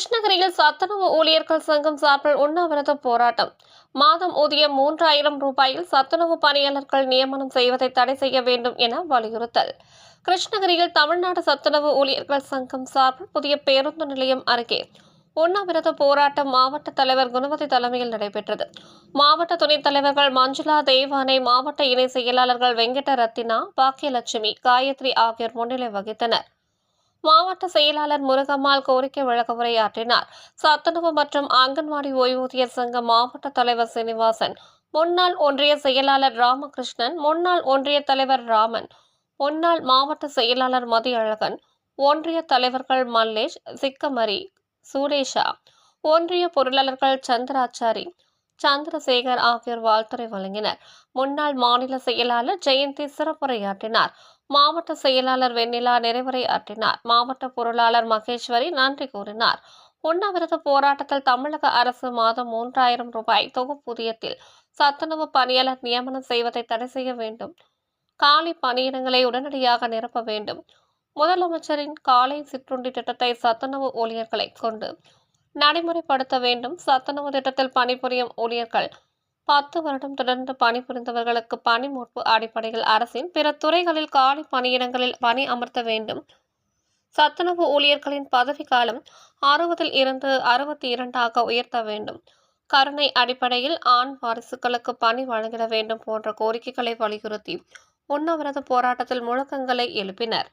கிருஷ்ணகிரியில் சத்துணவு ஊழியர்கள் சங்கம் சார்பில் உண்ணாவிரத போராட்டம். மாதம் ஊதியம் மூன்றாயிரம் ரூபாயில் சத்துணவு பணியாளர்கள் நியமனம் செய்வதை தடை செய்ய வேண்டும் என வலியுறுத்தல். கிருஷ்ணகிரியில் தமிழ்நாடு சத்துணவு ஊழியர்கள் சங்கம் சார்பில் புதிய பேருந்து நிலையம் அருகே உண்ணாவிரத போராட்டம் மாவட்ட தலைவர் குணவதி தலைமையில் நடைபெற்றது. மாவட்ட துணைத் தலைவர்கள் மஞ்சுளா தேவானை மாவட்ட இணை செயலாளர்கள் வெங்கட ரத்தினா பாக்கியலட்சுமி காயத்ரி ஆகியோர் முன்னிலை வகித்தனர். மாவட்ட செயலாளர் முருகம்மாள் கோரிக்கை விளக்க உரையாற்றினார். சத்துணவு மற்றும் அங்கன்வாடி ஓய்வூதியர் சங்க மாவட்ட தலைவர் சீனிவாசன் முன்னாள் ஒன்றிய செயலாளர் ராமகிருஷ்ணன் முன்னாள் ஒன்றிய தலைவர் ராமன் முன்னாள் மாவட்ட செயலாளர் மதியழகன் ஒன்றிய தலைவர்கள் மல்லேஷ் சிக்கமரி சுரேஷா ஒன்றிய பொருளாளர்கள் சந்திராச்சாரி சந்திரசேகர் ஆகியோர் வாழ்த்துரை வழங்கினர். முன்னாள் மாநில செயலாளர் ஜெயந்தி சிறப்புரையாற்றினார். மாவட்ட செயலாளர் வெண்ணிலா நிறைவுரை ஆற்றினார் மாவட்ட பொருளாளர் மகேஸ்வரி நன்றி கூறினார். உண்ணாவிரத போராட்டத்தில் தமிழக அரசு மாதம் மூன்றாயிரம் ரூபாய் தொகுப்பூதியத்தில் சத்துணவு பணியாளர் நியமனம் செய்வதை தடை செய்ய வேண்டும். காலி பணியிடங்களை உடனடியாக நிரப்ப வேண்டும். முதலமைச்சரின் காலை சிற்றுண்டி திட்டத்தை சத்துணவு ஊழியர்களை கொண்டு நடைமுறைப்படுத்த வேண்டும். சத்துணவு திட்டத்தில் பணிபுரியும் ஊழியர்கள் பத்து வருடம் தொடர்ந்து பணிபுரிந்தவர்களுக்கு பணி மூப்பு அடிப்படையில் அரசின் பிற துறைகளில் காலி பணியிடங்களில் பணி அமர்த்த வேண்டும். சத்துணவு ஊழியர்களின் பதவி காலம் அறுபதில் இருந்து அறுபத்தி இரண்டாக உயர்த்த வேண்டும். கருணை அடிப்படையில் ஆண் வாரிசுகளுக்கு பணி வழங்கிட வேண்டும் போன்ற கோரிக்கைகளை வலியுறுத்தி உண்ணாவிரத போராட்டத்தில் முழக்கங்களை எழுப்பினர்.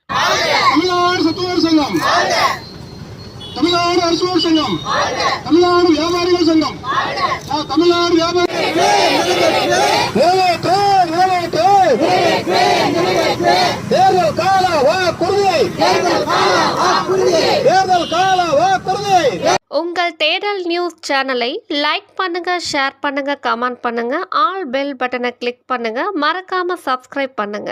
தமிழ்நாடு சத்துணர் சங்கம் தமிழ்நாடு அரசுவர் சங்கம். தமிழ்நாடு வியாபாரிகள் சங்கம். தமிழ்நாடு வியாபாரி நிறைவேற்று, நிறைவேற்று. தேர்தல் கால வாக்குறுதி தேர்தல் கால வாக்குறுதி உங்கள் தேடல் நியூஸ் சேனலை லைக் பண்ணுங்க ஷேர் பண்ணுங்க கமெண்ட் பண்ணுங்க ஆல் பெல் பட்டனை கிளிக் பண்ணுங்க மறக்காம சப்ஸ்கிரைப் பண்ணுங்க.